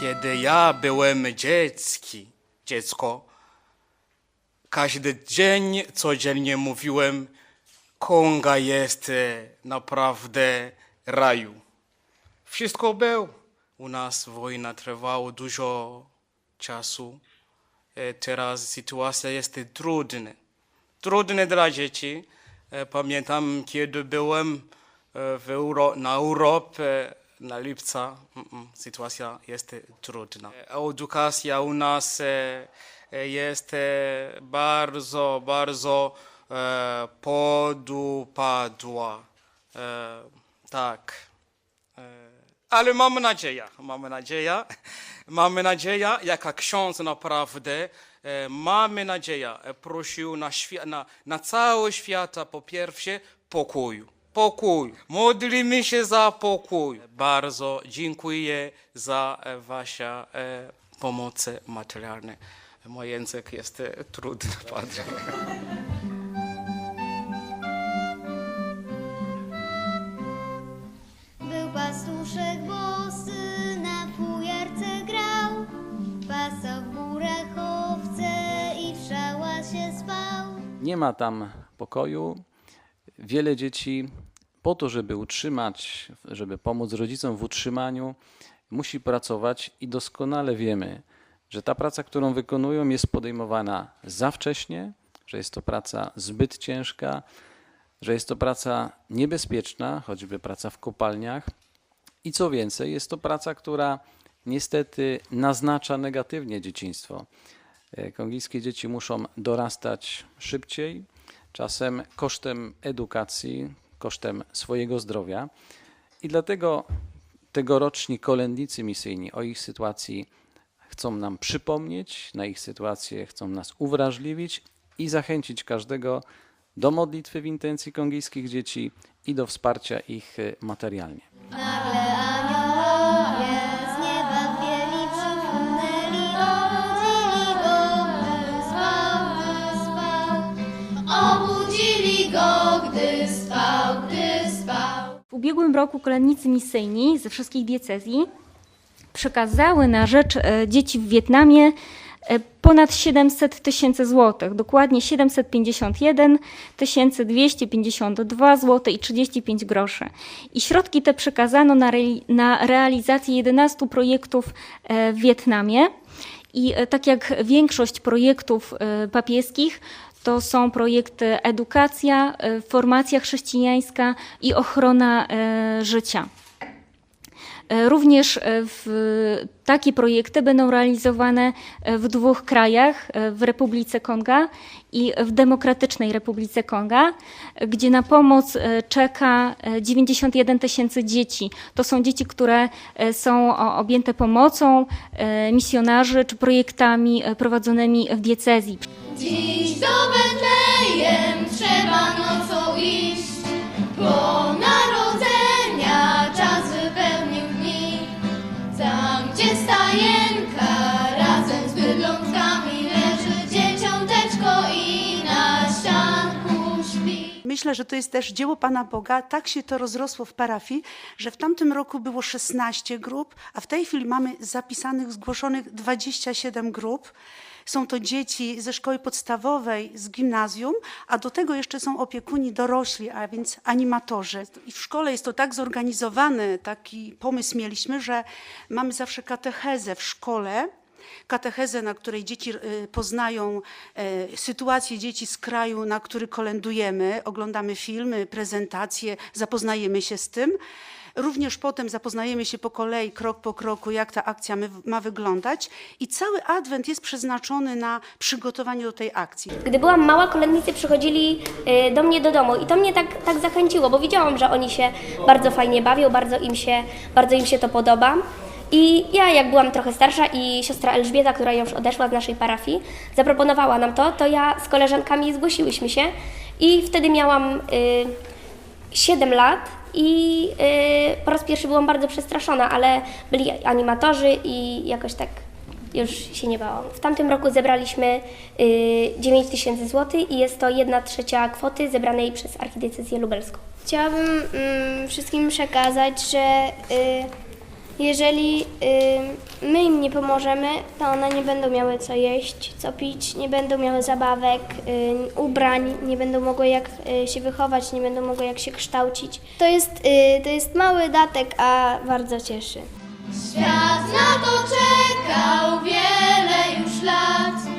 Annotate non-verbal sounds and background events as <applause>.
Kiedy ja byłem dziecki, dziecko, każdy dzień, codziennie mówiłem, Konga jest e, naprawdę raju. Wszystko było. U nas wojna trwała dużo czasu. E, Teraz sytuacja jest trudna. Trudna dla dzieci. E, Pamiętam, kiedy byłem w Euro, na Europie na lipca, sytuacja jest trudna. E, Edukacja u nas e, e, jest bardzo, bardzo podupadła. Tak. Ale mamy nadzieję, mamy nadzieję, <laughs> mamy nadzieję, jaka ksiądz naprawdę, mamy nadzieję, prosił na, na, na cały świat po pierwsze pokoju. Pokój. Modlimy się za pokój. Bardzo dziękuję za e, Wasze e, pomoce materialne. Mój język jest e, trudny, <laughs> Padre. Był pastuszek bosy, na fujarce grał, pasał w górach owce i w szałasie spał. Nie ma tam pokoju. Wiele dzieci po to, żeby utrzymać, żeby pomóc rodzicom w utrzymaniu, musi pracować i doskonale wiemy, że ta praca, którą wykonują, jest podejmowana za wcześnie, że jest to praca zbyt ciężka, że jest to praca niebezpieczna, choćby praca w kopalniach. I co więcej, jest to praca, która niestety naznacza negatywnie dzieciństwo. E, Kongijskie dzieci muszą dorastać szybciej, czasem kosztem edukacji, kosztem swojego zdrowia. I dlatego tegoroczni kolędnicy misyjni o ich sytuacji chcą nam przypomnieć, na ich sytuację chcą nas uwrażliwić i zachęcić każdego do modlitwy w intencji kongijskich dzieci i do wsparcia ich materialnie. Ubiegłym roku kolędnicy misyjni ze wszystkich diecezji przekazały na rzecz e, dzieci w Wietnamie e, ponad 700 tysięcy złotych, dokładnie 751 252 zł i 35 groszy. I środki te przekazano na, re- na realizację 11 projektów e, w Wietnamie. I tak jak większość projektów papieskich, to są projekty edukacja, e, formacja chrześcijańska i ochrona e, życia. E, Również w, takie projekty będą realizowane w dwóch krajach, w Republice Konga i w Demokratycznej Republice Konga, gdzie na pomoc czeka e, 91 tysięcy dzieci. To są dzieci, które są objęte pomocą misjonarzy czy projektami prowadzonymi w diecezji. Dziś do Betlejem trzeba nocą iść, bo narodzenia czas wypełnił dni. Tam, gdzie stajenka razem z bydlątkami leży dzieciąteczko i na ścianku śpi. Myślę, że to jest też dzieło Pana Boga. Tak się to rozrosło w parafii, że w tamtym roku było 16 grup, a w tej chwili mamy zapisanych, zgłoszonych 27 grup. Są to dzieci ze szkoły podstawowej, z gimnazjum, a do tego jeszcze są opiekuni dorośli, a więc animatorzy. I w szkole jest to tak zorganizowane, taki pomysł mieliśmy, że mamy zawsze katechezę w szkole, katechezę, na której dzieci y, poznają e, sytuację dzieci z kraju, na który kolędujemy, oglądamy filmy, prezentacje, zapoznajemy się z tym. Również potem zapoznajemy się po kolei, krok po kroku, jak ta akcja ma wyglądać. I cały adwent jest przeznaczony na przygotowanie do tej akcji. Gdy byłam mała, kolędnicy przychodzili y, do mnie do domu i to mnie tak, tak zachęciło, bo widziałam, że oni się bardzo fajnie bawią, bardzo im się, bardzo im się to podoba. I ja, jak byłam trochę starsza i siostra Elżbieta, która już odeszła z naszej parafii, zaproponowała nam to, to ja z koleżankami zgłosiłyśmy się i wtedy miałam y, 7 lat i y, po raz pierwszy byłam bardzo przestraszona, ale byli animatorzy i jakoś tak już się nie bałam. W tamtym roku zebraliśmy y, 9 tysięcy złotych i jest to 1 trzecia kwoty zebranej przez archidiecezję lubelską. Chciałabym mm, wszystkim przekazać, że y, Jeżeli my im nie pomożemy, to one nie będą miały co jeść, co pić, nie będą miały zabawek, ubrań, nie będą mogły jak y, się wychować, nie będą mogły jak się kształcić. To jest, y, to jest mały datek, a bardzo cieszy. Świat na to czekał wiele już lat.